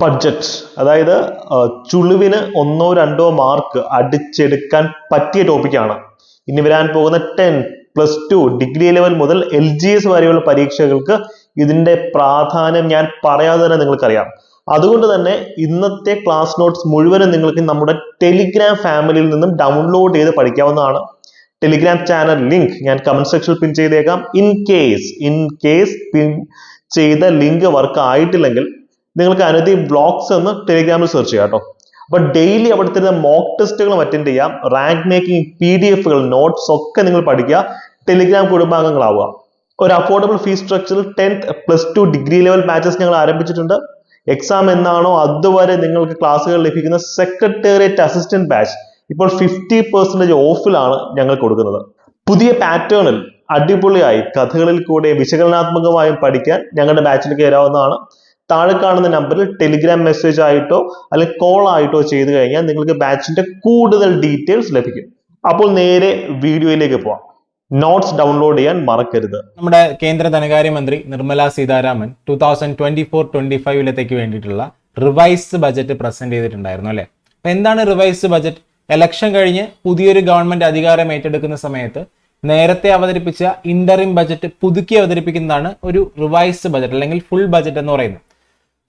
Budget അതായത് ചുളിവിന് ഒന്നോ രണ്ടോ മാർക്ക് അടിച്ചെടുക്കാൻ പറ്റിയ ടോപ്പിക്കാണ് ഇനി വരാൻ പോകുന്ന ten plus two degree level മുതൽ എൽ ജി എസ് വരെയുള്ള പരീക്ഷകൾക്ക് ഇതിന്റെ പ്രാധാന്യം ഞാൻ പറയാതെ തന്നെ നിങ്ങൾക്കറിയാം. അതുകൊണ്ട് തന്നെ ഇന്നത്തെ ക്ലാസ് നോട്ട്സ് മുഴുവനും നിങ്ങൾക്ക് നമ്മുടെ ടെലിഗ്രാം ഫാമിലിയിൽ നിന്നും ഡൗൺലോഡ് ചെയ്ത് പഠിക്കാവുന്നതാണ്. ടെലിഗ്രാം ചാനൽ ലിങ്ക് ഞാൻ കമന്റ് സെക്ഷനിൽ പിൻ ചെയ്തേക്കാം. In case in case pin ചെയ്ത ലിങ്ക് വർക്ക് ആയിട്ടില്ലെങ്കിൽ നിങ്ങൾക്ക് അനവധി ബ്ലോഗ്സ് എന്ന് ടെലിഗ്രാമിൽ സെർച്ച് ചെയ്യാം കേട്ടോ അപ്പൊ ഡെയിലി അവിടെ തരുന്ന മോക്ക് ടെസ്റ്റുകളും അറ്റൻഡ് ചെയ്യാം. റാങ്ക് മേക്കിംഗ് പി ഡി എഫുകൾ നോട്ട്സ് ഒക്കെ നിങ്ങൾ പഠിക്കുക. ടെലിഗ്രാം കുടുംബാംഗങ്ങളാവുക. ഒരു അഫോർഡബിൾ ഫീസ് സ്ട്രക്ചറിൽ tenth plus two degree level batches ഞങ്ങൾ ആരംഭിച്ചിട്ടുണ്ട്. എക്സാം എന്നാണോ അതുവരെ നിങ്ങൾക്ക് ക്ലാസ്സുകൾ ലഭിക്കുന്ന സെക്രട്ടേറിയറ്റ് അസിസ്റ്റന്റ് ബാച്ച് ഇപ്പോൾ ഫിഫ്റ്റി പെർസെന്റേജ് ഓഫിലാണ് ഞങ്ങൾ കൊടുക്കുന്നത്. പുതിയ പാറ്റേണിൽ അടിപൊളിയായി കഥകളിൽ കൂടെ വിശകലനാത്മകമായും പഠിക്കാൻ ഞങ്ങളുടെ ബാച്ചിൽ വരാവുന്നതാണ്. താഴെ കാണുന്ന നമ്പറിൽ ടെലിഗ്രാം മെസ്സേജ് ആയിട്ടോ അല്ലെങ്കിൽ കോൾ ആയിട്ടോ ചെയ്തു കഴിഞ്ഞാൽ നിങ്ങൾക്ക് ബാച്ചിന്റെ കൂടുതൽ ഡീറ്റെയിൽസ് ലഭിക്കും. അപ്പോൾ നേരെ വീഡിയോയിലേക്ക് പോവാം. നോട്ട്സ് ഡൗൺലോഡ് ചെയ്യാൻ മറക്കരുത്. നമ്മുടെ കേന്ദ്ര ധനകാര്യമന്ത്രി Nirmala Sitharaman two thousand twenty four twenty ഫൈവിലത്തേക്ക് വേണ്ടിയിട്ടുള്ള റിവൈസ്ഡ് ബജറ്റ് പ്രസന്റ് ചെയ്തിട്ടുണ്ടായിരുന്നു അല്ലെ? അപ്പൊ എന്താണ് റിവൈസ്ഡ് ബജറ്റ് എലക്ഷൻ കഴിഞ്ഞ് പുതിയൊരു ഗവൺമെന്റ് അധികാരം ഏറ്റെടുക്കുന്ന സമയത്ത് നേരത്തെ അവതരിപ്പിച്ച ഇന്ററിം ബജറ്റ് പുതുക്കി അവതരിപ്പിക്കുന്നതാണ് ഒരു റിവൈസ്ഡ് ബജറ്റ് അല്ലെങ്കിൽ ഫുൾ ബജറ്റ് എന്ന് പറയുന്നത്.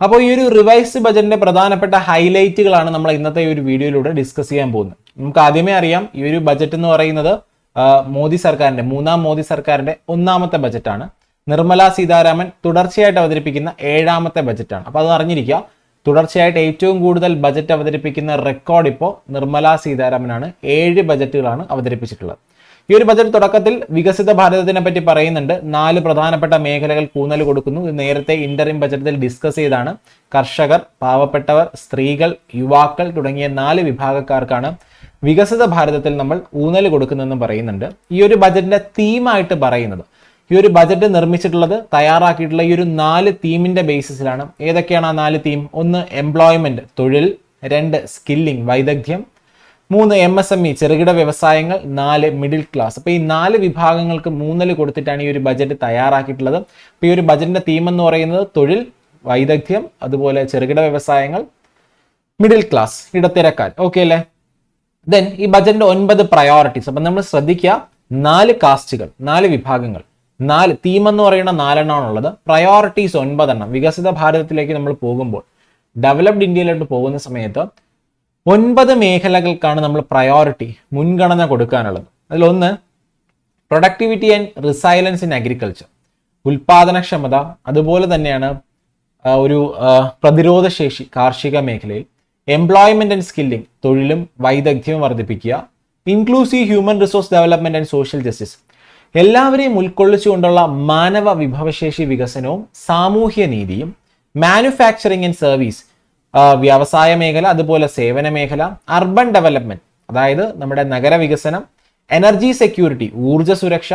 അപ്പോൾ ഈ ഒരു റിവൈസ്ഡ് ബജറ്റിന്റെ പ്രധാനപ്പെട്ട ഹൈലൈറ്റുകളാണ് നമ്മൾ ഇന്നത്തെ ഈ ഒരു വീഡിയോയിലൂടെ ഡിസ്കസ് ചെയ്യാൻ പോകുന്നത്. നമുക്ക് ആദ്യമേ അറിയാം ഈ ഒരു ബജറ്റ് എന്ന് പറയുന്നത് മോദി സർക്കാരിന്റെ മൂന്നാം മോദി സർക്കാരിന്റെ ഒന്നാമത്തെ ബജറ്റാണ് നിർമ്മല സീതാരാമൻ തുടർച്ചയായിട്ട് അവതരിപ്പിക്കുന്ന ഏഴാമത്തെ ബജറ്റാണ് അപ്പോൾ അത് അറിഞ്ഞിരിക്കുക തുടർച്ചയായിട്ട് ഏറ്റവും കൂടുതൽ ബജറ്റ് അവതരിപ്പിക്കുന്ന റെക്കോർഡ് ഇപ്പോൾ നിർമ്മല സീതാരാമനാണ് ഏഴ് ബജറ്റുകളാണ് അവതരിപ്പിച്ചിട്ടുള്ളത്. ഈ ഒരു ബജറ്റ് തുടക്കത്തിൽ വികസിത ഭാരതത്തിനെ പറ്റി പറയുന്നുണ്ട്. നാല് പ്രധാനപ്പെട്ട മേഖലകൾ കൂന്നൽ കൊടുക്കുന്നു. നേരത്തെ ഇന്ററിം ബജറ്റിൽ ഡിസ്കസ് ചെയ്താണ്. കർഷകർ പാവപ്പെട്ടവർ സ്ത്രീകൾ യുവാക്കൾ തുടങ്ങിയ നാല് വിഭാഗക്കാർക്കാണ് വികസിത ഭാരതത്തിൽ നമ്മൾ ഊന്നൽ കൊടുക്കുന്നതെന്ന് പറയുന്നുണ്ട്. ഈ ഒരു ബജറ്റിന്റെ തീമായിട്ട് പറയുന്നത് ഈ ഒരു ബജറ്റ് നിർമ്മിച്ചിട്ടുള്ളത് തയ്യാറാക്കിയിട്ടുള്ള ഈ ഒരു നാല് തീമിന്റെ ബേസിസിലാണ് ഏതൊക്കെയാണ് ആ നാല് തീം ഒന്ന് എംപ്ലോയ്മെന്റ് തൊഴിൽ രണ്ട് സ്കില്ലിംഗ് വൈദഗ്ധ്യം മൂന്ന് എം എസ് എം ഇ ചെറുകിട വ്യവസായങ്ങൾ നാല് മിഡിൽ ക്ലാസ് അപ്പോൾ ഈ നാല് വിഭാഗങ്ങൾക്ക് മൂന്നൽ കൊടുത്തിട്ടാണ് ഈ ഒരു ബജറ്റ് തയ്യാറാക്കിയിട്ടുള്ളത്. അപ്പോൾ ഈ ഒരു ബജറ്റിന്റെ തീം എന്ന് പറയുന്നത് തൊഴിൽ വൈദഗ്ധ്യം അതുപോലെ ചെറുകിട വ്യവസായങ്ങൾ മിഡിൽ ക്ലാസ് ഇടത്തിരക്കാൻ ഓക്കെ അല്ലേ? ദെൻ ഈ ബജറ്റിന്റെ ഒൻപത് പ്രയോറിറ്റീസ് അപ്പൊ നമ്മൾ ശ്രദ്ധിക്കുക നാല് കാസ്റ്റുകൾ നാല് വിഭാഗങ്ങൾ നാല് തീം എന്ന് പറയുന്ന നാലെണ്ണമാണുള്ളത് പ്രയോറിറ്റീസ് ഒൻപതെണ്ണം. വികസിത ഭാരതത്തിലേക്ക് നമ്മൾ പോകുമ്പോൾ ഡെവലപ്ഡ് ഇന്ത്യയിലോട്ട് പോകുന്ന സമയത്ത് ഒൻപത് മേഖലകൾക്കാണ് നമ്മൾ പ്രയോറിറ്റി മുൻഗണന കൊടുക്കാനുള്ളത്. അതിലൊന്ന് productivity and resilience in agriculture ഉൽപാദനക്ഷമത അതുപോലെ തന്നെയാണ് ഒരു പ്രതിരോധശേഷി കാർഷിക മേഖലയിൽ എംപ്ലോയ്മെന്റ് ആൻഡ് സ്കില്ലിംഗ് തൊഴിലും വൈദഗ്ധ്യവും വർദ്ധിപ്പിക്കുക inclusive human resource development and social justice എല്ലാവരെയും ഉൾക്കൊള്ളിച്ചുകൊണ്ടുള്ള മാനവ വിഭവശേഷി വികസനവും സാമൂഹ്യ നീതിയും മാനുഫാക്ചറിംഗ് ആൻഡ് സർവീസ് വ്യവസായ മേഖല അതുപോലെ സേവന മേഖല അർബൻ ഡെവലപ്മെന്റ് അതായത് നമ്മുടെ നഗരവികസനം എനർജി സെക്യൂരിറ്റി ഊർജ സുരക്ഷ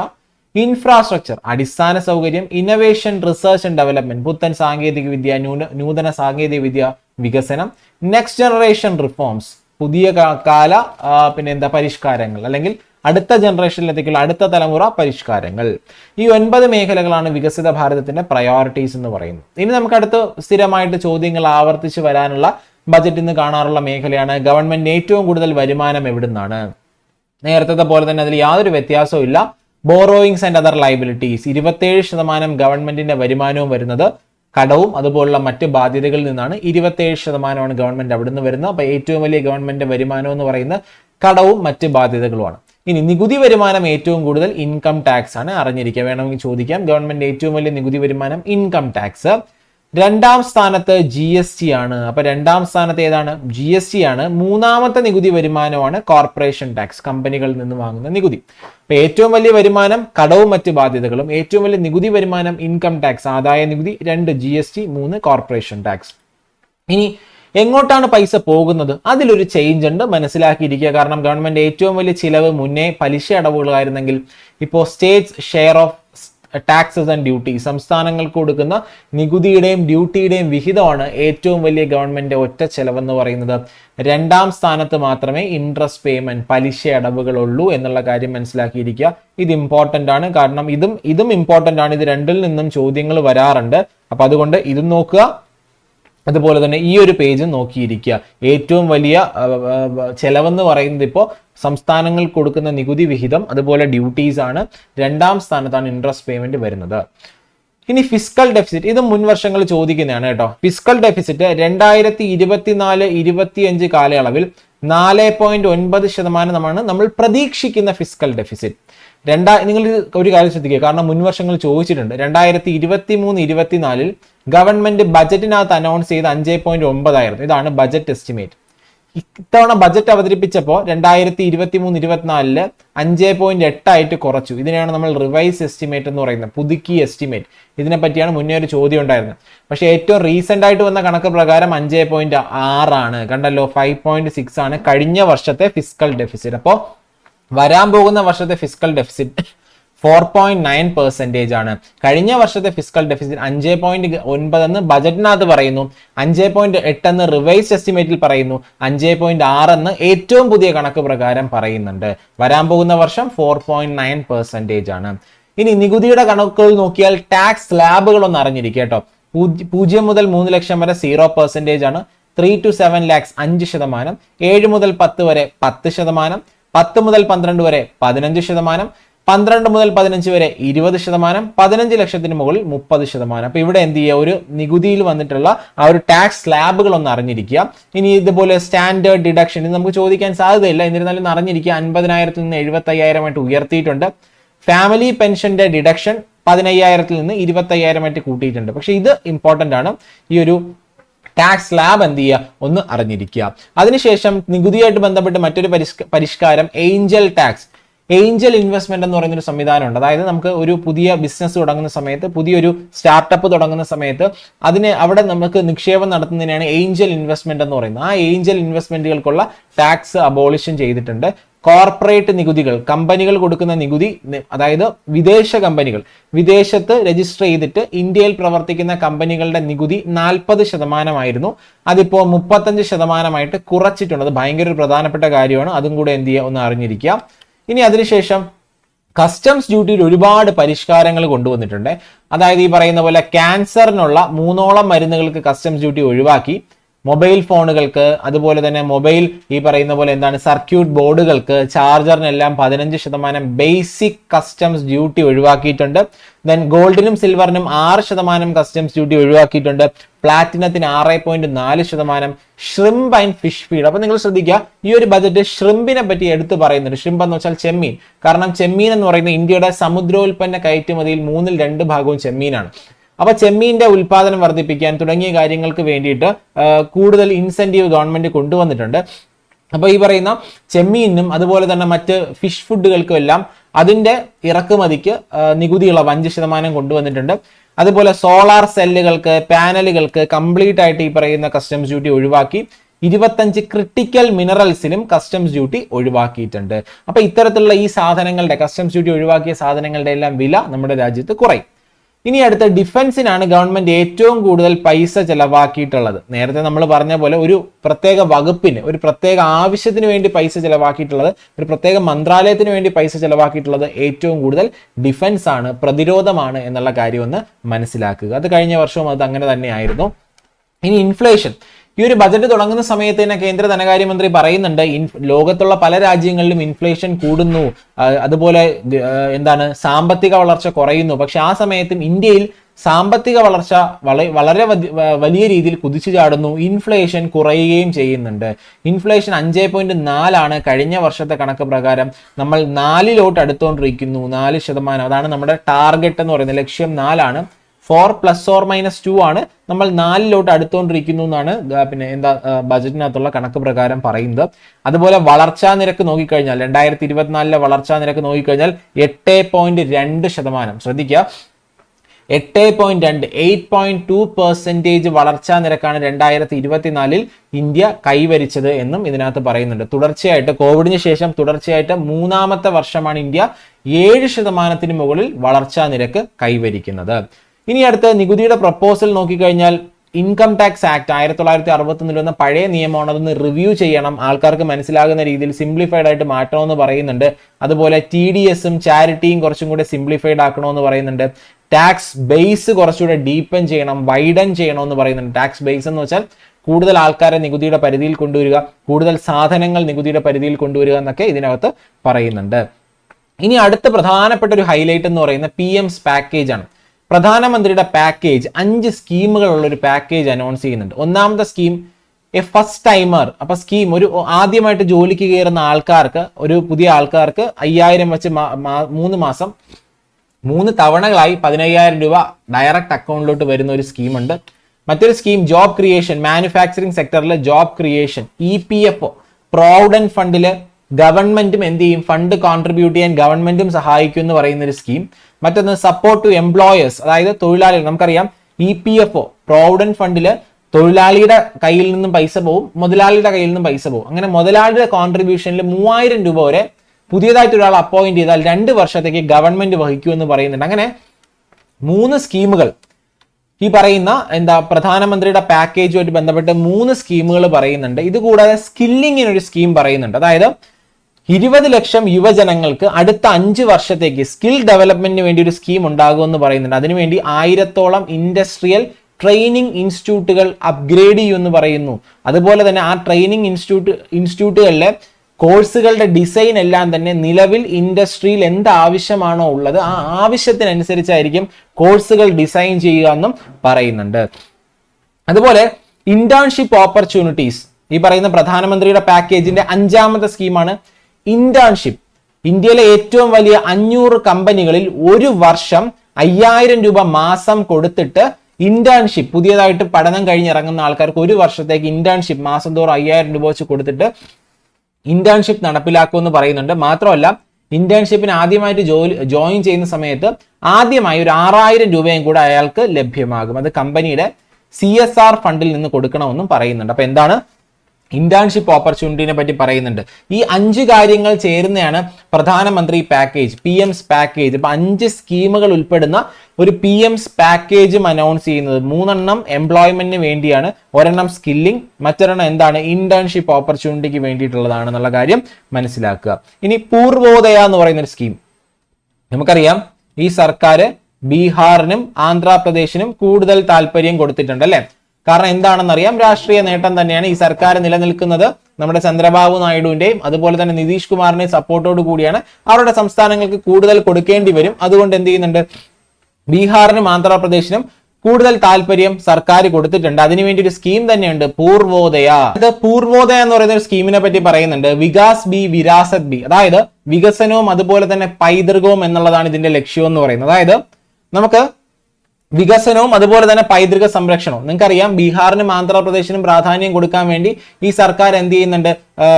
ഇൻഫ്രാസ്ട്രക്ചർ അടിസ്ഥാന സൗകര്യം ഇന്നവേഷൻ റിസർച്ച് ആൻഡ് ഡെവലപ്മെന്റ് പുത്തൻ സാങ്കേതിക വിദ്യ നൂതന സാങ്കേതിക വിദ്യ വികസനം നെക്സ്റ്റ് ജനറേഷൻ റിഫോംസ് പുതിയ കാല പിന്നെ എന്താ പരിഷ്കാരങ്ങൾ അല്ലെങ്കിൽ അടുത്ത ജനറേഷനിലെത്തിക്കുള്ള അടുത്ത തലമുറ പരിഷ്കാരങ്ങൾ. ഈ ഒൻപത് മേഖലകളാണ് വികസിത ഭാരതത്തിന്റെ പ്രയോറിറ്റീസ് എന്ന് പറയുന്നത്. ഇനി നമുക്ക് അടുത്ത് സ്ഥിരമായിട്ട് ചോദ്യങ്ങൾ ആവർത്തിച്ച് വരാനുള്ള ബജറ്റിൽ നിന്ന് കാണാറുള്ള മേഖലയാണ് ഗവൺമെന്റ് ഏറ്റവും കൂടുതൽ വരുമാനം എവിടുന്നാണ്? നേരത്തെ പോലെ തന്നെ അതിൽ യാതൊരു വ്യത്യാസവും ഇല്ല. ബോറോയിങ്സ് ആൻഡ് അതർ ലൈബിലിറ്റീസ് ഇരുപത്തേഴ് ശതമാനം ഗവൺമെന്റിന്റെ വരുമാനവും വരുന്നത് കടവും അതുപോലുള്ള മറ്റ് ബാധ്യതകളിൽ നിന്നാണ്. ഇരുപത്തേഴ് ശതമാനമാണ് ഗവൺമെന്റ് അവിടെ നിന്ന് വരുന്നത്. അപ്പൊ ഏറ്റവും വലിയ ഗവൺമെന്റ് വരുമാനം എന്ന് പറയുന്നത് കടവും മറ്റ് ബാധ്യതകളുമാണ്. ഇനി നികുതി വരുമാനം ഏറ്റവും കൂടുതൽ ഇൻകം ടാക്സ് ആണ് അറിഞ്ഞിരിക്കുക. വേണമെങ്കിൽ ചോദിക്കാം. ഗവൺമെന്റ് ഏറ്റവും വലിയ നികുതി വരുമാനം ഇൻകം ടാക്സ് രണ്ടാം സ്ഥാനത്ത് ജി എസ് ടി ആണ്. അപ്പൊ രണ്ടാം സ്ഥാനത്ത് ഏതാണ്? ജി എസ് ടി ആണ്. മൂന്നാമത്തെ നികുതി വരുമാനമാണ് കോർപ്പറേഷൻ ടാക്സ് കമ്പനികളിൽ നിന്ന് വാങ്ങുന്ന നികുതി. അപ്പൊ ഏറ്റവും വലിയ വരുമാനം കടവും മറ്റ് ബാധ്യതകളും. ഏറ്റവും വലിയ നികുതി വരുമാനം ഇൻകം ടാക്സ് ആദായ നികുതി രണ്ട് ജി എസ് ടി മൂന്ന് കോർപ്പറേഷൻ ടാക്സ് ഇനി എങ്ങോട്ടാണ് പൈസ പോകുന്നത്? അതിലൊരു ചേഞ്ച് ഉണ്ട് മനസ്സിലാക്കിയിരിക്കുക. കാരണം ഗവൺമെന്റ് ഏറ്റവും വലിയ ചിലവ് മുന്നേ പലിശ അടവുകളായിരുന്നെങ്കിൽ ഇപ്പോൾ states share of taxes and duty സംസ്ഥാനങ്ങൾക്ക് കൊടുക്കുന്ന നികുതിയുടെയും ഡ്യൂട്ടിയുടെയും വിഹിതമാണ് ഏറ്റവും വലിയ ഗവൺമെന്റ് ഒറ്റ ചെലവെന്ന് പറയുന്നത്. രണ്ടാം സ്ഥാനത്ത് മാത്രമേ ഇൻട്രസ്റ്റ് പേയ്മെന്റ് പലിശ അടവുകളുള്ളൂ എന്നുള്ള കാര്യം മനസ്സിലാക്കിയിരിക്കുക. ഇത് ഇമ്പോർട്ടന്റ് ആണ്. കാരണം ഇതും ഇതും ഇമ്പോർട്ടന്റ് ആണ്. ഇത് രണ്ടിൽ നിന്നും ചോദ്യങ്ങൾ വരാറുണ്ട്. അപ്പൊ അതുകൊണ്ട് ഇതും നോക്കുക. അതുപോലെ തന്നെ ഈ ഒരു പേജ് നോക്കിയിരിക്കുക. ഏറ്റവും വലിയ ചെലവെന്ന് പറയുന്നത് ഇപ്പോൾ സംസ്ഥാനങ്ങൾ കൊടുക്കുന്ന നികുതി വിഹിതം അതുപോലെ ഡ്യൂട്ടീസ് ആണ്. രണ്ടാം സ്ഥാനത്താണ് ഇൻട്രസ്റ്റ് പേയ്മെന്റ് വരുന്നത്. ഇനി ഫിസ്ക്കൽ ഡെഫിസിറ്റ് ഇത് മുൻ വർഷങ്ങൾ ചോദിക്കുന്നതാണ് കേട്ടോ. ഫിസ്ക്കൽ ഡെഫിസിറ്റ് രണ്ടായിരത്തി ഇരുപത്തിനാല് ഇരുപത്തിയഞ്ച് കാലയളവിൽ നാല് പോയിന്റ് ഒൻപത് ശതമാനമാണ് നമ്മൾ പ്രതീക്ഷിക്കുന്ന ഫിസ്ക്കൽ ഡെഫിസിറ്റ് രണ്ടാ നിങ്ങൾ ഒരു കാര്യം ശ്രദ്ധിക്കുക. കാരണം മുൻ വർഷങ്ങൾ ചോദിച്ചിട്ടുണ്ട്. രണ്ടായിരത്തി ഇരുപത്തി മൂന്ന് ഇരുപത്തിനാലിൽ ഗവൺമെന്റ് ബജറ്റിനകത്ത് അനൗൺസ് ചെയ്ത അഞ്ച് പോയിന്റ് ഒമ്പതായിരുന്നു. ഇതാണ് ബജറ്റ് എസ്റ്റിമേറ്റ് ഇത്തവണ ബജറ്റ് അവതരിപ്പിച്ചപ്പോൾ രണ്ടായിരത്തി ഇരുപത്തി മൂന്ന് ഇരുപത്തിനാലിൽ അഞ്ച് പോയിന്റ് എട്ടായിട്ട് കുറച്ചു. ഇതിനെയാണ് നമ്മൾ റിവൈസ് എസ്റ്റിമേറ്റ് എന്ന് പറയുന്നത്. പുതുക്കി എസ്റ്റിമേറ്റ് ഇതിനെ പറ്റിയാണ് മുന്നേ ഒരു ചോദ്യം ഉണ്ടായിരുന്നത്. പക്ഷേ ഏറ്റവും റീസെന്റ് ആയിട്ട് വന്ന കണക്ക് പ്രകാരം അഞ്ച് പോയിന്റ് ആറാണ്. കണ്ടല്ലോ ഫൈവ് പോയിന്റ് സിക്സ് ആണ് കഴിഞ്ഞ വർഷത്തെ ഫിസിക്കൽ ഡെഫിസിറ്റ് അപ്പോൾ വരാൻ പോകുന്ന വർഷത്തെ physical deficit four point nine percentage ആണ്. കഴിഞ്ഞ വർഷത്തെ ഫിസിക്കൽ ഡെഫിസിറ്റ് അഞ്ച് പോയിന്റ് ഒൻപത് എന്ന് ബജറ്റിനകത്ത് പറയുന്നു. അഞ്ച് പോയിന്റ് എട്ട് എന്ന് റിവൈസ് എസ്റ്റിമേറ്റിൽ പറയുന്നു. അഞ്ച് പോയിന്റ് ആറ് എന്ന് ഏറ്റവും പുതിയ കണക്ക് പ്രകാരം പറയുന്നുണ്ട്. വരാൻ പോകുന്ന വർഷം ഫോർ പോയിന്റ് നയൻ പെർസെന്റേജ് ആണ്. ഇനി നികുതിയുടെ കണക്കുകൾ നോക്കിയാൽ ടാക്സ് സ്ലാബുകൾ ഒന്ന് അറിഞ്ഞിരിക്കുക പൂജ്യം മുതൽ മൂന്ന് ലക്ഷം വരെ സീറോ പെർസെന്റേജ് ആണ്. ത്രീ ടു സെവൻ ലാക്സ് അഞ്ച് ശതമാനം. ഏഴ് മുതൽ പത്ത് വരെ പത്ത് ശതമാനം. പത്ത് മുതൽ പന്ത്രണ്ട് വരെ പതിനഞ്ച് ശതമാനം പന്ത്രണ്ട് മുതൽ പതിനഞ്ച് വരെ ഇരുപത് ശതമാനം പതിനഞ്ച് ലക്ഷത്തിന് മുകളിൽ മുപ്പത് ശതമാനം. അപ്പൊ ഇവിടെ എന്ത് ചെയ്യുക? ഒരു നികുതിയിൽ വന്നിട്ടുള്ള ആ ഒരു ടാക്സ് സ്ലാബുകൾ ഒന്ന് അറിഞ്ഞിരിക്കുക. ഇനി ഇതുപോലെ സ്റ്റാൻഡേർഡ് ഡിഡക്ഷൻ ഇത് നമുക്ക് ചോദിക്കാൻ സാധ്യതയില്ല. എന്നിരുന്നാലും അറിഞ്ഞിരിക്കുക അൻപതിനായിരത്തിൽ നിന്ന് എഴുപത്തി അയ്യായിരമായിട്ട് ഉയർത്തിയിട്ടുണ്ട്. ഫാമിലി പെൻഷന്റെ ഡിഡക്ഷൻ പതിനയ്യായിരത്തിൽ നിന്ന് ഇരുപത്തയ്യായിരമായിട്ട് കൂട്ടിയിട്ടുണ്ട്. പക്ഷേ ഇത് ഇമ്പോർട്ടന്റ് ആണ്. ഈ ഒരു ടാക്സ് സ്ലാബ് എന്ത് ചെയ്യുക? ഒന്ന് അറിഞ്ഞിരിക്കുക. അതിനുശേഷം നികുതിയായിട്ട് ബന്ധപ്പെട്ട് മറ്റൊരു പരിഷ്കാരം ഏഞ്ചൽ ടാക്സ് ഏഞ്ചൽ ഇൻവെസ്റ്റ്മെന്റ് എന്ന് പറയുന്ന ഒരു സംവിധാനമുണ്ട്. അതായത് നമുക്ക് ഒരു പുതിയ ബിസിനസ് തുടങ്ങുന്ന സമയത്ത് പുതിയൊരു സ്റ്റാർട്ടപ്പ് തുടങ്ങുന്ന സമയത്ത് അതിന് അവിടെ നമുക്ക് നിക്ഷേപം നടത്തുന്നതിനാണ് ഏഞ്ചൽ ഇൻവെസ്റ്റ്മെന്റ് എന്ന് പറയുന്നത്. ആ ഏഞ്ചൽ ഇൻവെസ്റ്റ്മെന്റുകൾക്കുള്ള ടാക്സ് അബോളിഷൻ ചെയ്തിട്ടുണ്ട്. കോർപ്പറേറ്റ് നികുതികൾ കമ്പനികൾ കൊടുക്കുന്ന നികുതി അതായത് വിദേശ കമ്പനികൾ. വിദേശത്ത് രജിസ്റ്റർ ചെയ്തിട്ട് ഇന്ത്യയിൽ പ്രവർത്തിക്കുന്ന കമ്പനികളുടെ നികുതി നാൽപ്പത് ശതമാനമായിരുന്നു. അതിപ്പോൾ മുപ്പത്തഞ്ച് ശതമാനമായിട്ട് കുറച്ചിട്ടുണ്ട്. അത് ഭയങ്കര ഒരു പ്രധാനപ്പെട്ട കാര്യമാണ്. അതും കൂടെ എന്ത് ചെയ്യുക? ഒന്ന് അറിഞ്ഞിരിക്കുക. ഇനി അതിനുശേഷം കസ്റ്റംസ് ഡ്യൂട്ടിയിൽ ഒരുപാട് പരിഷ്കാരങ്ങൾ കൊണ്ടുവന്നിട്ടുണ്ട്. അതായത് ഈ പറയുന്ന പോലെ ക്യാൻസറിനുള്ള മൂന്നോളം മരുന്നുകൾക്ക് കസ്റ്റംസ് ഡ്യൂട്ടി ഒഴിവാക്കി. മൊബൈൽ ഫോണുകൾക്ക് അതുപോലെ തന്നെ മൊബൈൽ ഈ പറയുന്ന പോലെ എന്താണ് സർക്യൂട്ട് ബോർഡുകൾക്ക് ചാർജറിനെല്ലാം പതിനഞ്ച് ശതമാനം ബേസിക് കസ്റ്റംസ് ഡ്യൂട്ടി ഒഴിവാക്കിയിട്ടുണ്ട്. ദെൻ ഗോൾഡിനും സിൽവറിനും ആറ് ശതമാനം കസ്റ്റംസ് ഡ്യൂട്ടി ഒഴിവാക്കിയിട്ടുണ്ട്. പ്ലാറ്റിനത്തിന് ആറ് പോയിന്റ് നാല് ശതമാനം ഷ്രിംപ് ആൻഡ് ഫിഷ് ഫീഡ്. അപ്പൊ നിങ്ങൾ ശ്രദ്ധിക്കുക ഈ ഒരു ബജറ്റ് ഷ്രിംപിനെ പറ്റി എടുത്തു പറയുന്നുണ്ട്. ഷ്രിംപ് എന്ന് വെച്ചാൽ ചെമ്മീൻ. കാരണം ചെമ്മീൻ എന്ന് പറയുന്നത് ഇന്ത്യയുടെ സമുദ്രോൽപ്പന്ന കയറ്റുമതിയിൽ മൂന്നിൽ രണ്ട് ഭാഗവും ചെമ്മീനാണ്. അപ്പൊ ചെമ്മീന്റെ ഉൽപാദനം വർദ്ധിപ്പിക്കാൻ തുടങ്ങിയ കാര്യങ്ങൾക്ക് വേണ്ടിയിട്ട് കൂടുതൽ ഇൻസെന്റീവ് ഗവൺമെന്റ് കൊണ്ടുവന്നിട്ടുണ്ട്. അപ്പൊ ഈ പറയുന്ന ചെമ്മീനും അതുപോലെ തന്നെ മറ്റ് ഫിഷ് ഫുഡുകൾക്കും എല്ലാം അതിന്റെ ഇറക്കുമതിക്ക് നികുതി ഇളവ് അഞ്ച് ശതമാനം കൊണ്ടുവന്നിട്ടുണ്ട്. അതുപോലെ സോളാർ സെല്ലുകൾക്ക് പാനലുകൾക്ക് കംപ്ലീറ്റ് ആയിട്ട് ഈ പറയുന്ന കസ്റ്റംസ് ഡ്യൂട്ടി ഒഴിവാക്കി ഇരുപത്തഞ്ച് ക്രിട്ടിക്കൽ മിനറൽസിനും കസ്റ്റംസ് ഡ്യൂട്ടി ഒഴിവാക്കിയിട്ടുണ്ട്. അപ്പൊ ഇത്തരത്തിലുള്ള ഈ സാധനങ്ങളുടെ കസ്റ്റംസ് ഡ്യൂട്ടി ഒഴിവാക്കിയ സാധനങ്ങളുടെ എല്ലാം വില നമ്മുടെ രാജ്യത്ത് കുറയും. ഇനി അടുത്ത ഡിഫൻസിനാണ് ഗവൺമെന്റ് ഏറ്റവും കൂടുതൽ പൈസ ചെലവാക്കിയിട്ടുള്ളത്. നേരത്തെ നമ്മൾ പറഞ്ഞ പോലെ ഒരു പ്രത്യേക വകുപ്പിന് ഒരു പ്രത്യേക ആവശ്യത്തിന് വേണ്ടി പൈസ ചെലവാക്കിയിട്ടുള്ളത് ഒരു പ്രത്യേക മന്ത്രാലയത്തിന് വേണ്ടി പൈസ ചെലവാക്കിയിട്ടുള്ളത് ഏറ്റവും കൂടുതൽ ഡിഫൻസ് ആണ് പ്രതിരോധമാണ് എന്നുള്ള കാര്യം ഒന്ന് മനസ്സിലാക്കുക. അത് കഴിഞ്ഞ വർഷവും അത് അങ്ങനെ തന്നെയായിരുന്നു. ഇനി ഇൻഫ്ലേഷൻ ഈ ഒരു ബജറ്റ് തുടങ്ങുന്ന സമയത്ത് തന്നെ കേന്ദ്ര ധനകാര്യമന്ത്രി പറയുന്നുണ്ട് ലോകത്തുള്ള പല രാജ്യങ്ങളിലും ഇൻഫ്ലേഷൻ കൂടുന്നു അതുപോലെ എന്താണ് സാമ്പത്തിക വളർച്ച കുറയുന്നു. പക്ഷെ ആ സമയത്തും ഇന്ത്യയിൽ സാമ്പത്തിക വളർച്ച വളരെ വലിയ രീതിയിൽ കുതിച്ചു ചാടുന്നു. ഇൻഫ്ലേഷൻ കുറയുകയും ചെയ്യുന്നുണ്ട്. ഇൻഫ്ലേഷൻ അഞ്ച് പോയിന്റ് നാലാണ് കഴിഞ്ഞ വർഷത്തെ കണക്ക് പ്രകാരം. നമ്മൾ നാലിലോട്ട് അടുത്തുകൊണ്ടിരിക്കുന്നു നാല് ശതമാനം. അതാണ് നമ്മുടെ ടാർഗറ്റ് എന്ന് പറയുന്നത്. ലക്ഷ്യം നാലാണ്. Four plus or minus two ആണ്. നമ്മൾ നാലിലോട്ട് അടുത്തുകൊണ്ടിരിക്കുന്നു എന്നാണ് പിന്നെ എന്താ ബജറ്റിനകത്തുള്ള കണക്ക് പ്രകാരം പറയുന്നത്. അതുപോലെ വളർച്ചാ നിരക്ക് നോക്കിക്കഴിഞ്ഞാൽ രണ്ടായിരത്തി ഇരുപത്തിനാലിലെ വളർച്ചാ നിരക്ക് നോക്കിക്കഴിഞ്ഞാൽ എട്ട് പോയിന്റ് രണ്ട് ശതമാനം. ശ്രദ്ധിക്കുക. എട്ട് പോയിന്റ് രണ്ട് എയ്റ്റ് പോയിന്റ് ടു പെർസെന്റേജ് വളർച്ചാ നിരക്കാണ് രണ്ടായിരത്തി ഇരുപത്തിനാലിൽ ഇന്ത്യ കൈവരിച്ചത് എന്നും ഇതിനകത്ത് പറയുന്നുണ്ട്. തുടർച്ചയായിട്ട് കോവിഡിന് ശേഷം തുടർച്ചയായിട്ട് മൂന്നാമത്തെ വർഷമാണ് ഇന്ത്യ ഏഴ് ശതമാനത്തിന് മുകളിൽ വളർച്ചാ നിരക്ക് കൈവരിക്കുന്നത്. ഇനി അടുത്ത നികുതിയുടെ പ്രപ്പോസൽ നോക്കിക്കഴിഞ്ഞാൽ ഇൻകം ടാക്സ് ആക്ട് ആയിരത്തി തൊള്ളായിരത്തി അറുപത്തൊന്നിൽ വന്ന പഴയ നിയമമാണ്. അതൊന്ന് റിവ്യൂ ചെയ്യണം. ആൾക്കാർക്ക് മനസ്സിലാകുന്ന രീതിയിൽ സിംപ്ലിഫൈഡ് ആയിട്ട് മാറ്റണമെന്ന് പറയുന്നുണ്ട്. അതുപോലെ ടി ഡി എസും ചാരിറ്റിയും കുറച്ചും കൂടെ സിംപ്ലിഫൈഡ് ആക്കണമെന്ന് പറയുന്നുണ്ട്. ടാക്സ് ബേസ് കുറച്ചുകൂടെ ഡീപ്പൻ ചെയ്യണം വൈഡൻ ചെയ്യണമെന്ന് പറയുന്നുണ്ട്. ടാക്സ് ബേസ് എന്ന് വെച്ചാൽ കൂടുതൽ ആൾക്കാരെ നികുതിയുടെ പരിധിയിൽ കൊണ്ടുവരിക കൂടുതൽ സാധനങ്ങൾ നികുതിയുടെ പരിധിയിൽ കൊണ്ടുവരിക എന്നൊക്കെ ഇതിനകത്ത് പറയുന്നുണ്ട്. ഇനി അടുത്ത പ്രധാനപ്പെട്ട ഒരു ഹൈലൈറ്റ് എന്ന് പറയുന്ന പി എംസ് പാക്കേജ് ആണ്. പ്രധാനമന്ത്രിയുടെ പാക്കേജ് അഞ്ച് സ്കീമുകളുള്ള ഒരു പാക്കേജ് അനൗൺസ് ചെയ്യുന്നുണ്ട്. ഒന്നാമത്തെ സ്കീം എ ഫസ്റ്റ് ടൈമർ അപ്പൊ സ്കീം ഒരു ആദ്യമായിട്ട് ജോലിക്ക് കയറുന്ന ആൾക്കാർക്ക് ഒരു പുതിയ ആൾക്കാർക്ക് അയ്യായിരം വെച്ച് മൂന്ന് മാസം മൂന്ന് തവണകളായി പതിനയ്യായിരം രൂപ ഡയറക്റ്റ് അക്കൗണ്ടിലോട്ട് വരുന്ന ഒരു സ്കീമുണ്ട്. മറ്റൊരു scheme job creation manufacturing സെക്ടറിലെ job creation E P F provident ഫണ്ടിൽ ഗവൺമെന്റും എന്ത് ചെയ്യും? ഫണ്ട് കോൺട്രിബ്യൂട്ട് ചെയ്യാൻ ഗവൺമെന്റും സഹായിക്കും എന്ന് പറയുന്ന ഒരു സ്കീം മറ്റൊന്ന് സപ്പോർട്ട് ടു എംപ്ലോയേഴ്സ് അതായത് തൊഴിലാളികൾ. നമുക്കറിയാം E P F O provident ഫണ്ടിൽ തൊഴിലാളിയുടെ കയ്യിൽ നിന്നും പൈസ പോവും മുതലാളിയുടെ കയ്യിൽ നിന്നും പൈസ പോവും. അങ്ങനെ മുതലാളിയുടെ കോൺട്രിബ്യൂഷനിൽ മൂവായിരം രൂപ വരെ പുതിയതായിട്ട് ഒരാൾ അപ്പോയിന്റ് ചെയ്താൽ രണ്ട് വർഷത്തേക്ക് ഗവൺമെന്റ് വഹിക്കൂ എന്ന് പറയുന്നുണ്ട്. അങ്ങനെ മൂന്ന് സ്കീമുകൾ ഈ പറയുന്ന എന്താ പ്രധാനമന്ത്രിയുടെ പാക്കേജുമായിട്ട് ബന്ധപ്പെട്ട് മൂന്ന് സ്കീമുകൾ പറയുന്നുണ്ട്. ഇത് കൂടാതെ സ്കില്ലിങ്ങിന് ഒരു സ്കീം പറയുന്നുണ്ട്. അതായത് ഇരുപത് ലക്ഷം യുവജനങ്ങൾക്ക് അടുത്ത അഞ്ച് വർഷത്തേക്ക് സ്കിൽ ഡെവലപ്മെന്റിന് വേണ്ടി ഒരു സ്കീം ഉണ്ടാകുമെന്ന് പറയുന്നുണ്ട്. അതിനുവേണ്ടി ആയിരത്തോളം ഇൻഡസ്ട്രിയൽ ട്രെയിനിങ് ഇൻസ്റ്റിറ്റ്യൂട്ടുകൾ അപ്ഗ്രേഡ് ചെയ്യുമെന്ന് പറയുന്നു. അതുപോലെ തന്നെ ആ ട്രെയിനിങ് ഇൻസ്റ്റിറ്റ്യൂട്ട് ഇൻസ്റ്റിറ്റ്യൂട്ടുകളിലെ കോഴ്സുകളുടെ ഡിസൈൻ എല്ലാം തന്നെ നിലവിൽ ഇൻഡസ്ട്രിയിൽ എന്ത് ആവശ്യമാണോ ഉള്ളത് ആ ആവശ്യത്തിനനുസരിച്ചായിരിക്കും കോഴ്സുകൾ ഡിസൈൻ ചെയ്യുക എന്നും പറയുന്നുണ്ട്. അതുപോലെ ഇന്റേൺഷിപ്പ് ഓപ്പർച്യൂണിറ്റീസ് ഈ പറയുന്ന പ്രധാനമന്ത്രിയുടെ പാക്കേജിന്റെ അഞ്ചാമത്തെ സ്കീമാണ് ഇന്റേൺഷിപ്പ് ഇന്ത്യയിലെ ഏറ്റവും വലിയ അഞ്ഞൂറ് കമ്പനികളിൽ ഒരു വർഷം അയ്യായിരം രൂപ മാസം കൊടുത്തിട്ട് ഇന്റേൺഷിപ്പ് പുതിയതായിട്ട് പഠനം കഴിഞ്ഞിറങ്ങുന്ന ആൾക്കാർക്ക് ഒരു വർഷത്തേക്ക് ഇന്റേൺഷിപ്പ് മാസം തോറും അയ്യായിരം രൂപ വെച്ച് കൊടുത്തിട്ട് ഇന്റേൺഷിപ്പ് നടപ്പിലാക്കുമെന്ന് പറയുന്നുണ്ട്. മാത്രമല്ല ഇന്റേൺഷിപ്പിന് ആദ്യമായിട്ട് ജോലി ജോയിൻ ചെയ്യുന്ന സമയത്ത് ആദ്യമായി ഒരു ആറായിരം രൂപയും കൂടെ അയാൾക്ക് ലഭ്യമാകും. അത് കമ്പനിയുടെ സി ഫണ്ടിൽ നിന്ന് കൊടുക്കണമെന്നും പറയുന്നുണ്ട്. അപ്പൊ എന്താണ്? ഇന്റേൺഷിപ്പ് ഓപ്പർച്യൂണിറ്റിനെ പറ്റി പറയുന്നുണ്ട്. ഈ അഞ്ച് കാര്യങ്ങൾ ചേരുന്നതാണ് പ്രധാനമന്ത്രി പാക്കേജ് പി എംസ് പാക്കേജ് ഇപ്പൊ അഞ്ച് സ്കീമുകൾ ഉൾപ്പെടുന്ന ഒരു പി എംസ് പാക്കേജും അനൗൺസ് ചെയ്യുന്നത്. മൂന്നെണ്ണം എംപ്ലോയ്മെന്റിന് വേണ്ടിയാണ്. ഒരെണ്ണം സ്കില്ലിംഗ് മറ്റൊരെണ്ണം എന്താണ്? ഇന്റേൺഷിപ്പ് ഓപ്പർച്യൂണിറ്റിക്ക് വേണ്ടിയിട്ടുള്ളതാണെന്നുള്ള കാര്യം മനസ്സിലാക്കുക. ഇനി പൂർവോദയ എന്ന് പറയുന്ന ഒരു സ്കീം നമുക്കറിയാം ഈ സർക്കാർ ബീഹാറിനും ആന്ധ്രാപ്രദേശിനും കൂടുതൽ താല്പര്യം കൊടുത്തിട്ടുണ്ട് അല്ലെ? കാരണം എന്താണെന്നറിയാം? രാഷ്ട്രീയ നേട്ടം തന്നെയാണ് ഈ സർക്കാർ നിലനിൽക്കുന്നത്. നമ്മുടെ ചന്ദ്രബാബു നായിഡുവിന്റെയും അതുപോലെ തന്നെ നിതീഷ് കുമാറിന്റെയും സപ്പോർട്ടോട് കൂടിയാണ് അവരുടെ സംസ്ഥാനങ്ങൾക്ക് കൂടുതൽ കൊടുക്കേണ്ടി വരും. അതുകൊണ്ട് എന്ത് ചെയ്യുന്നുണ്ട്? ബീഹാറിനും ആന്ധ്രാപ്രദേശിനും കൂടുതൽ താല്പര്യം സർക്കാർ കൊടുത്തിട്ടുണ്ട്. അതിനുവേണ്ടി ഒരു സ്കീം തന്നെയുണ്ട് പൂർവോദയ. അത് പൂർവോദയ എന്ന് പറയുന്ന ഒരു സ്കീമിനെ പറ്റി പറയുന്നുണ്ട്. വികാസ് ബി വിരാസത് ബി. അതായത് വികസനവും അതുപോലെ തന്നെ പൈതൃകവും എന്നുള്ളതാണ് ഇതിന്റെ ലക്ഷ്യം എന്ന് പറയുന്നത്. അതായത് നമുക്ക് വികസനവും അതുപോലെ തന്നെ പൈതൃക സംരക്ഷണവും. നിങ്ങൾക്കറിയാം ബീഹാറിനും ആന്ധ്രാപ്രദേശിനും പ്രാധാന്യം കൊടുക്കാൻ വേണ്ടി ഈ സർക്കാർ എന്ത് ചെയ്യുന്നുണ്ട്?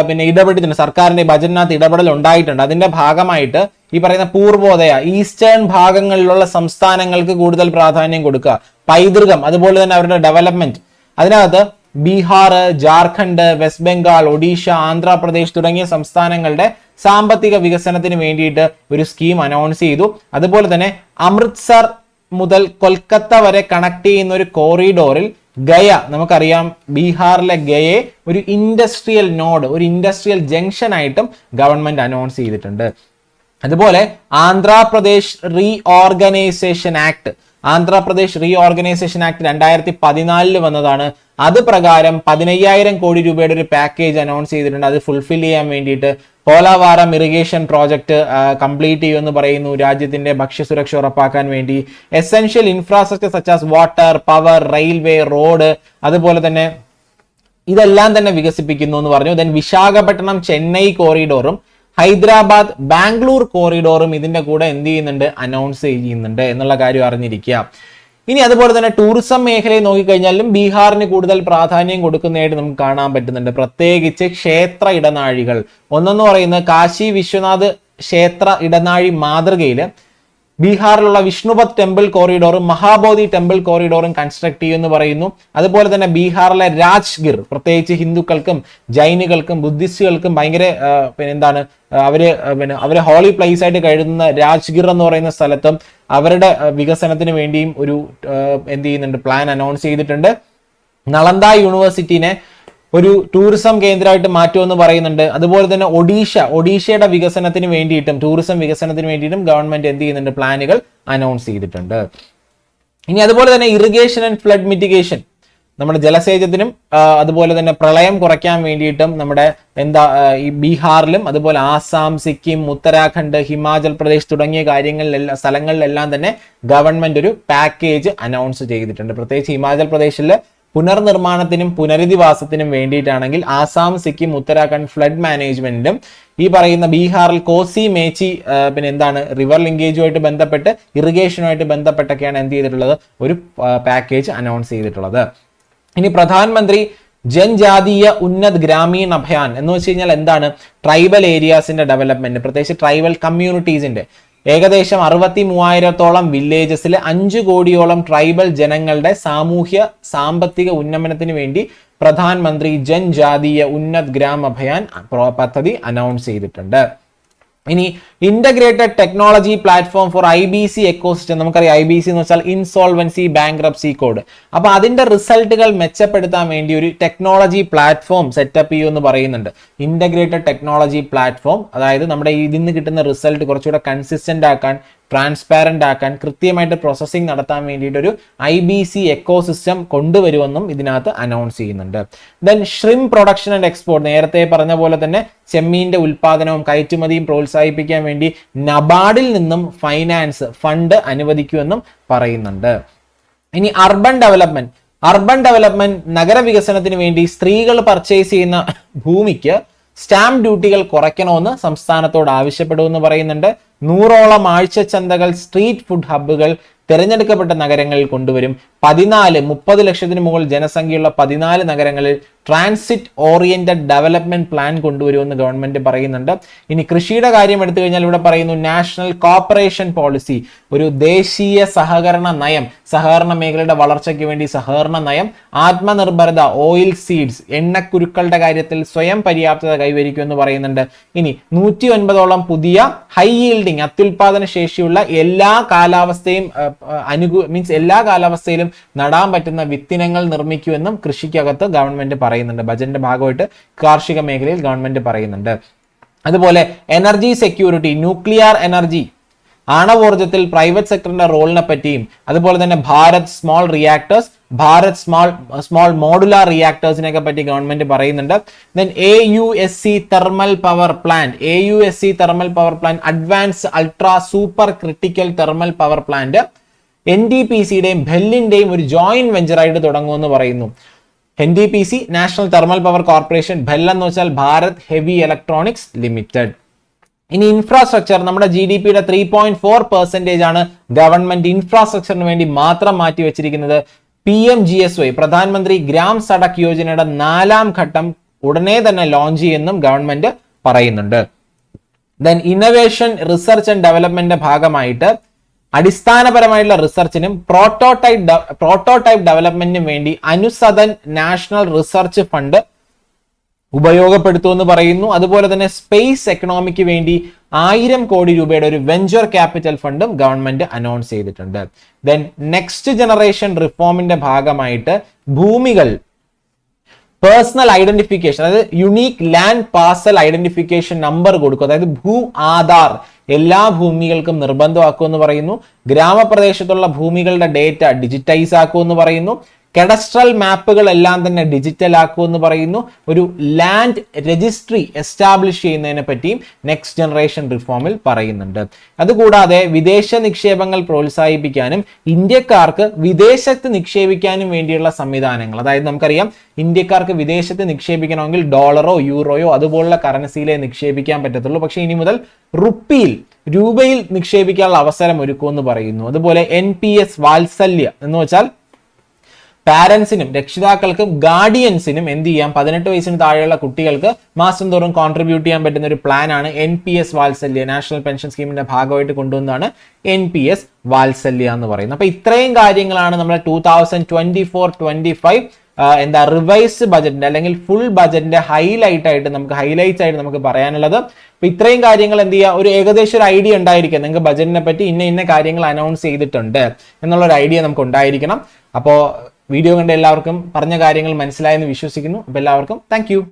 പിന്നെ ഇടപെട്ടിട്ടുണ്ട്. സർക്കാരിന്റെ ബജറ്റിനകത്ത് ഇടപെടൽ ഉണ്ടായിട്ടുണ്ട്. അതിന്റെ ഭാഗമായിട്ട് ഈ പറയുന്ന പൂർവോദയ ഈസ്റ്റേൺ ഭാഗങ്ങളിലുള്ള സംസ്ഥാനങ്ങൾക്ക് കൂടുതൽ പ്രാധാന്യം കൊടുക്കുക. പൈതൃകം അതുപോലെ തന്നെ അവരുടെ ഡെവലപ്മെന്റ് അതിനകത്ത് ബീഹാർ ജാർഖണ്ഡ് വെസ്റ്റ് ബംഗാൾ ഒഡീഷ ആന്ധ്രാപ്രദേശ് തുടങ്ങിയ സംസ്ഥാനങ്ങളുടെ സാമ്പത്തിക വികസനത്തിന് വേണ്ടിയിട്ട് ഒരു സ്കീം അനൗൺസ് ചെയ്തു. അതുപോലെ തന്നെ അമൃത്സർ മുതൽ കൊൽക്കത്ത വരെ കണക്ട് ചെയ്യുന്ന ഒരു കോറിഡോറിൽ ഗയ നമുക്കറിയാം ബീഹാറിലെ ഗയയെ ഒരു ഇൻഡസ്ട്രിയൽ നോഡ് ഒരു ഇൻഡസ്ട്രിയൽ ജംഗ്ഷൻ ആയിട്ടും ഗവൺമെന്റ് അനൗൺസ് ചെയ്തിട്ടുണ്ട്. അതുപോലെ Andhra Pradesh reorganisation act Andhra Pradesh reorganisation act രണ്ടായിരത്തി പതിനാലിൽ വന്നതാണ്. അത് പ്രകാരം പതിനയ്യായിരം കോടി രൂപയുടെ ഒരു പാക്കേജ് അനൗൺസ് ചെയ്തിട്ടുണ്ട്. അത് ഫുൾഫിൽ ചെയ്യാൻ വേണ്ടിയിട്ട് പോലാവാരം ഇറിഗേഷൻ പ്രോജക്റ്റ് കംപ്ലീറ്റ് ചെയ്യുമെന്ന് പറയുന്നു. രാജ്യത്തിന്റെ ഭക്ഷ്യസുരക്ഷ ഉറപ്പാക്കാൻ വേണ്ടി essential infrastructure such as water power railway road അതുപോലെ തന്നെ ഇതെല്ലാം തന്നെ വികസിപ്പിക്കുന്നു എന്ന് പറഞ്ഞു. ദെൻ വിശാഖപട്ടണം ചെന്നൈ കോറിഡോറും ഹൈദരാബാദ് ബാംഗ്ലൂർ കോറിഡോറും ഇതിന്റെ കൂടെ എന്ത് ചെയ്യുന്നുണ്ട്? അനൗൺസ് ചെയ്യുന്നുണ്ട് എന്നുള്ള കാര്യം അറിഞ്ഞിരിക്കുക. ഇനി അതുപോലെ തന്നെ ടൂറിസം മേഖലയെ നോക്കിക്കഴിഞ്ഞാലും ബീഹാറിന് കൂടുതൽ പ്രാധാന്യം കൊടുക്കുന്നതായിട്ട് നമുക്ക് കാണാൻ പറ്റുന്നുണ്ട്. പ്രത്യേകിച്ച് ക്ഷേത്ര ഇടനാഴികൾ. ഒന്നെന്ന് പറയുന്നത് കാശി വിശ്വനാഥ് ക്ഷേത്ര ഇടനാഴി മാതൃകയിൽ ബീഹാറിലുള്ള വിഷ്ണുപത് ടെമ്പിൾ കോറിഡോറും മഹാബോധി ടെമ്പിൾ കോറിഡോറും കൺസ്ട്രക്ട് ചെയ്യുമെന്ന് പറയുന്നു. അതുപോലെ തന്നെ ബീഹാറിലെ രാജ്ഗിർ പ്രത്യേകിച്ച് ഹിന്ദുക്കൾക്കും ജൈനികൾക്കും ബുദ്ധിസ്റ്റുകൾക്കും ഭയങ്കര പിന്നെ എന്താണ് അവർ പിന്നെ അവരെ ഹോളി പ്ലേസ് ആയിട്ട് കരുതുന്ന രാജ്ഗിർ എന്ന് പറയുന്ന സ്ഥലത്തും അവരുടെ വികസനത്തിന് വേണ്ടിയും ഒരു എന്ത് ചെയ്യുന്നുണ്ട് പ്ലാൻ അനൗൺസ് ചെയ്തിട്ടുണ്ട്. നളന്ദ യൂണിവേഴ്സിറ്റിനെ ഒരു ടൂറിസം കേന്ദ്രമായിട്ട് മാറ്റുമെന്ന് പറയുന്നുണ്ട്. അതുപോലെ തന്നെ ഒഡീഷ ഒഡീഷയുടെ വികസനത്തിന് വേണ്ടിയിട്ടും ടൂറിസം വികസനത്തിന് വേണ്ടിയിട്ടും ഗവൺമെന്റ് എന്ത് ചെയ്യുന്നുണ്ട്? പ്ലാനുകൾ അനൗൺസ് ചെയ്തിട്ടുണ്ട്. ഇനി അതുപോലെ തന്നെ ഇറിഗേഷൻ ആൻഡ് ഫ്ലഡ് മിറ്റിഗേഷൻ നമ്മുടെ ജലസേചനത്തിനും അതുപോലെ തന്നെ പ്രളയം കുറയ്ക്കാൻ വേണ്ടിയിട്ടും നമ്മുടെ എന്താ ഈ ബീഹാറിലും അതുപോലെ ആസാം സിക്കിം ഉത്തരാഖണ്ഡ് ഹിമാചൽ പ്രദേശ് തുടങ്ങിയ കാര്യങ്ങളിലെല്ലാം സ്ഥലങ്ങളിലെല്ലാം തന്നെ ഗവൺമെന്റ് ഒരു പാക്കേജ് അനൗൺസ് ചെയ്തിട്ടുണ്ട്. പ്രത്യേകിച്ച് ഹിമാചൽ പ്രദേശിലെ പുനർനിർമ്മാണത്തിനും പുനരധിവാസത്തിനും വേണ്ടിയിട്ടാണെങ്കിൽ ആസാം സിക്കിം ഉത്തരാഖണ്ഡ് ഫ്ലഡ് മാനേജ്മെന്റിലും ഈ പറയുന്ന ബീഹാറിൽ കോസി മേച്ചി പിന്നെ എന്താണ് റിവർ ലിങ്കേജുമായിട്ട് ബന്ധപ്പെട്ട് ഇറിഗേഷനുമായിട്ട് ബന്ധപ്പെട്ടൊക്കെയാണ് എന്ത് ചെയ്തിട്ടുള്ളത്? ഒരു പാക്കേജ് അനൗൺസ് ചെയ്തിട്ടുള്ളത്. ഇനി പ്രധാനമന്ത്രി ജൻജാതീയ ഉന്നത് ഗ്രാമീണ അഭയാൻ എന്ന് വെച്ച് കഴിഞ്ഞാൽ എന്താണ്? ട്രൈബൽ ഏരിയാസിന്റെ ഡെവലപ്മെന്റ് പ്രത്യേകിച്ച് ട്രൈബൽ കമ്മ്യൂണിറ്റീസിന്റെ. ഏകദേശം അറുപത്തി മൂവായിരത്തോളം വില്ലേജസിലെ അഞ്ചു കോടിയോളം ട്രൈബൽ ജനങ്ങളുടെ സാമൂഹ്യ സാമ്പത്തിക ഉന്നമനത്തിന് വേണ്ടി പ്രധാനമന്ത്രി ജൻജാതീയ ഉന്നത് ഗ്രാം അഭയാൻ പദ്ധതി അനൗൺസ് ചെയ്തിട്ടുണ്ട്. ഇനി integrated technology platform for I B C ecosystem നമുക്കറിയാം ഐ ബി സി എന്ന് വെച്ചാൽ ഇൻസോൾവൻസി ബാങ്ക്രപ്സി കോഡ് അപ്പൊ അതിന്റെ റിസൾട്ടുകൾ മെച്ചപ്പെടുത്താൻ വേണ്ടി ഒരു ടെക്നോളജി പ്ലാറ്റ്ഫോം സെറ്റപ്പ് ചെയ്യൂ ചെയ്യുമെന്ന് പറയുന്നുണ്ട്. ഇന്റഗ്രേറ്റഡ് ടെക്നോളജി പ്ലാറ്റ്ഫോം അതായത് നമ്മുടെ ഇതിൽ നിന്ന് കിട്ടുന്ന റിസൾട്ട് കുറച്ചുകൂടെ കൺസിസ്റ്റന്റ് ആക്കാൻ ട്രാൻസ്പാരന്റ് ആക്കാൻ കൃത്യമായിട്ട് പ്രോസസ്സിംഗ് നടത്താൻ വേണ്ടിയിട്ട് ഒരു I B C ecosystem കൊണ്ടുവരുമെന്നും ഇതിനകത്ത് അനൗൺസ് ചെയ്യുന്നുണ്ട്. Then shrimp production and export നേരത്തെ പറഞ്ഞ പോലെ തന്നെ ചെമ്മീന്റെ ഉൽപാദനവും കയറ്റുമതിയും പ്രോത്സാഹിപ്പിക്കാൻ വേണ്ടി നബാർഡിൽ നിന്നും ഫൈനാൻസ് ഫണ്ട് അനുവദിക്കുമെന്നും പറയുന്നുണ്ട്. ഇനി അർബൻ ഡെവലപ്മെന്റ് അർബൻ ഡെവലപ്മെന്റ് നഗരവികസനത്തിന് വേണ്ടി സ്ത്രീകൾ പർച്ചേസ് ചെയ്യുന്ന ഭൂമിക്ക് സ്റ്റാമ്പ് ഡ്യൂട്ടികൾ കുറയ്ക്കണമെന്ന് സംസ്ഥാനത്തോട് ആവശ്യപ്പെടുമെന്ന് പറയുന്നുണ്ട്. നൂറോളം ആഴ്ച ചന്തകൾ സ്ട്രീറ്റ് ഫുഡ് ഹബ്ബുകൾ തിരഞ്ഞെടുക്കപ്പെട്ട നഗരങ്ങളിൽ കൊണ്ടുവരും. പതിനാല് മുപ്പത് ലക്ഷത്തിന് മുകളിൽ ജനസംഖ്യയുള്ള പതിനാല് നഗരങ്ങളിൽ ട്രാൻസിറ്റ് ഓറിയന്റഡ് ഡെവലപ്മെന്റ് പ്ലാൻ കൊണ്ടുവരുമെന്ന് ഗവൺമെന്റ് പറയുന്നുണ്ട്. ഇനി കൃഷിയുടെ കാര്യം എടുത്തു കഴിഞ്ഞാൽ ഇവിടെ പറയുന്നു നാഷണൽ കോപ്പറേഷൻ പോളിസി ഒരു ദേശീയ സഹകരണ നയം സഹകരണ മേഖലയുടെ വളർച്ചയ്ക്ക് വേണ്ടി സഹകരണ നയം ആത്മനിർഭരത ഓയിൽ സീഡ്സ് എണ്ണക്കുരുക്കളുടെ കാര്യത്തിൽ സ്വയം പര്യാപ്തത കൈവരിക്കുമെന്ന് പറയുന്നുണ്ട്. ഇനി നൂറ്റി ഒൻപതോളം പുതിയ ഹൈ ഈൽഡിംഗ് അത്യുൽപാദന ശേഷിയുള്ള എല്ലാ കാലാവസ്ഥയും അനുകൂ മീൻസ് എല്ലാ കാലാവസ്ഥയിലും നടാൻ പറ്റുന്ന വിത്തിനങ്ങൾ നിർമ്മിക്കുമെന്നും കൃഷിക്കകത്ത് ഗവൺമെന്റ് പറയുന്നുണ്ട്. ബജറ്റിന്റെ ഭാഗമായിട്ട് കാർഷിക മേഖലയിൽ ഗവൺമെന്റ് പറയുന്നുണ്ട്. അതുപോലെ എനർജി സെക്യൂരിറ്റി ന്യൂക്ലിയർ എനർജി ആണവോർജത്തിൽ പ്രൈവറ്റ് സെക്ടറിന്റെ റോളിനെ പറ്റിയും അതുപോലെ തന്നെ Bharat small reactors Bharat small small modular റിയാക്ടേഴ്സിനെയൊക്കെ പറ്റി ഗവൺമെന്റ് പറയുന്നുണ്ട്. Then A U S C thermal power plant A U S C thermal power plant advance ultra super critical thermal power plant N D P സിയുടെയും ബെല്ലിന്റെയും ഒരു joint വെഞ്ചറായിട്ട് തുടങ്ങുമെന്ന് പറയുന്നു. N D P C national thermal power corporation BHEL എന്ന് വെച്ചാൽ Bharat heavy electronics limited ഇനി infrastructure നമ്മുടെ G D പിയുടെ ത്രീ പോയിന്റ് ഫോർ പെർസെന്റേജ് ആണ് ഗവൺമെന്റ് ഇൻഫ്രാസ്ട്രക്ചറിന് വേണ്ടി മാത്രം മാറ്റി വെച്ചിരിക്കുന്നത്. P M G S Y Pradhan Mantri Gram Sadak യോജനയുടെ നാലാം ഘട്ടം ഉടനെ തന്നെ ലോഞ്ച് ചെയ്യുമെന്നും ഗവൺമെന്റ് പറയുന്നുണ്ട്. ദെൻ ഇന്നവേഷൻ റിസർച്ച് ആൻഡ് ഡെവലപ്മെന്റിന്റെ ഭാഗമായിട്ട് അടിസ്ഥാനപരമായിട്ടുള്ള റിസർച്ചിനും പ്രോട്ടോടൈപ്പ് പ്രോട്ടോടൈപ്പ് ഡെവലപ്മെന്റിനും വേണ്ടി അനുസദൻ നാഷണൽ റിസർച്ച് ഫണ്ട് ഉപയോഗപ്പെടുത്തുമെന്ന് പറയുന്നു. അതുപോലെ തന്നെ സ്പേസ് എക്കണോമിക്ക് വേണ്ടി ആയിരം കോടി രൂപയുടെ ഒരു വെഞ്ചർ ക്യാപിറ്റൽ ഫണ്ടും ഗവൺമെന്റ് അനൗൺസ് ചെയ്തിട്ടുണ്ട്. ദെൻ നെക്സ്റ്റ് ജനറേഷൻ റിഫോമിന്റെ ഭാഗമായിട്ട് ഭൂമികൾ പേഴ്സണൽ ഐഡന്റിഫിക്കേഷൻ അതായത് unique land parcel identification number കൊടുക്കും. അതായത് ഭൂ ആധാർ എല്ലാ ഭൂമികൾക്കും നിർബന്ധമാക്കുമെന്ന് പറയുന്നു. ഗ്രാമപ്രദേശത്തുള്ള ഭൂമികളുടെ ഡേറ്റ ഡിജിറ്റൈസ് ആക്കുമെന്ന് പറയുന്നു. കെഡസ്ട്രൽ മാപ്പുകളെല്ലാം തന്നെ ഡിജിറ്റൽ ആക്കുമെന്ന് പറയുന്നു. ഒരു ലാൻഡ് രജിസ്ട്രി എസ്റ്റാബ്ലിഷ് ചെയ്യുന്നതിനെ പറ്റിയും നെക്സ്റ്റ് ജനറേഷൻ റിഫോമിൽ പറയുന്നുണ്ട്. അതുകൂടാതെ വിദേശ നിക്ഷേപങ്ങൾ പ്രോത്സാഹിപ്പിക്കാനും ഇന്ത്യക്കാർക്ക് വിദേശത്ത് നിക്ഷേപിക്കാനും വേണ്ടിയുള്ള സംവിധാനങ്ങൾ. അതായത് നമുക്കറിയാം ഇന്ത്യക്കാർക്ക് വിദേശത്ത് നിക്ഷേപിക്കണമെങ്കിൽ ഡോളറോ യൂറോയോ അതുപോലുള്ള കറൻസിയിലേ നിക്ഷേപിക്കാൻ പറ്റത്തുള്ളൂ. പക്ഷേ ഇനി മുതൽ റുപ്പിയിൽ രൂപയിൽ നിക്ഷേപിക്കാനുള്ള അവസരം ഒരുക്കുമെന്ന് പറയുന്നു. അതുപോലെ എൻ പി എസ് വാത്സല്യ എന്ന് വെച്ചാൽ പാരന്റ്സിനും രക്ഷിതാക്കൾക്കും ഗാർഡിയൻസിനും എന്ത് ചെയ്യാം? പതിനെട്ട് വയസ്സിന് താഴെയുള്ള കുട്ടികൾക്ക് മാസം തോറും കോൺട്രിബ്യൂട്ട് ചെയ്യാൻ പറ്റുന്ന ഒരു പ്ലാനാണ് N P S Vatsalya national pension സ്കീമിന്റെ ഭാഗമായിട്ട് കൊണ്ടുവന്നതാണ് എൻ പി എസ് വാത്സല്യ എന്ന് പറയുന്നത്. അപ്പൊ ഇത്രയും കാര്യങ്ങളാണ് നമ്മുടെ two thousand twenty four twenty five എന്താ റിവൈസ് ബജറ്റിന്റെ അല്ലെങ്കിൽ ഫുൾ ബജറ്റിന്റെ ഹൈലൈറ്റ് ആയിട്ട് നമുക്ക് ഹൈലൈറ്റ്സ് ആയിട്ട് നമുക്ക് പറയാനുള്ളത്. അപ്പൊ ഇത്രയും കാര്യങ്ങൾ എന്ത് ചെയ്യുക ഒരു ഏകദേശം ഒരു ഐഡിയ ഉണ്ടായിരിക്കുക നിങ്ങൾക്ക് ബജറ്റിനെ പറ്റി ഇന്ന ഇന്ന കാര്യങ്ങൾ അനൗൺസ് ചെയ്തിട്ടുണ്ട്. എന്നുള്ള ഒരു ഐഡിയ നമുക്ക് ഉണ്ടായിരിക്കണം. അപ്പോൾ വീഡിയോ കണ്ട എല്ലാവർക്കും പറഞ്ഞ കാര്യങ്ങൾ മനസ്സിലായെന്ന് വിശ്വസിക്കുന്നു. അപ്പോൾ എല്ലാവർക്കും താങ്ക്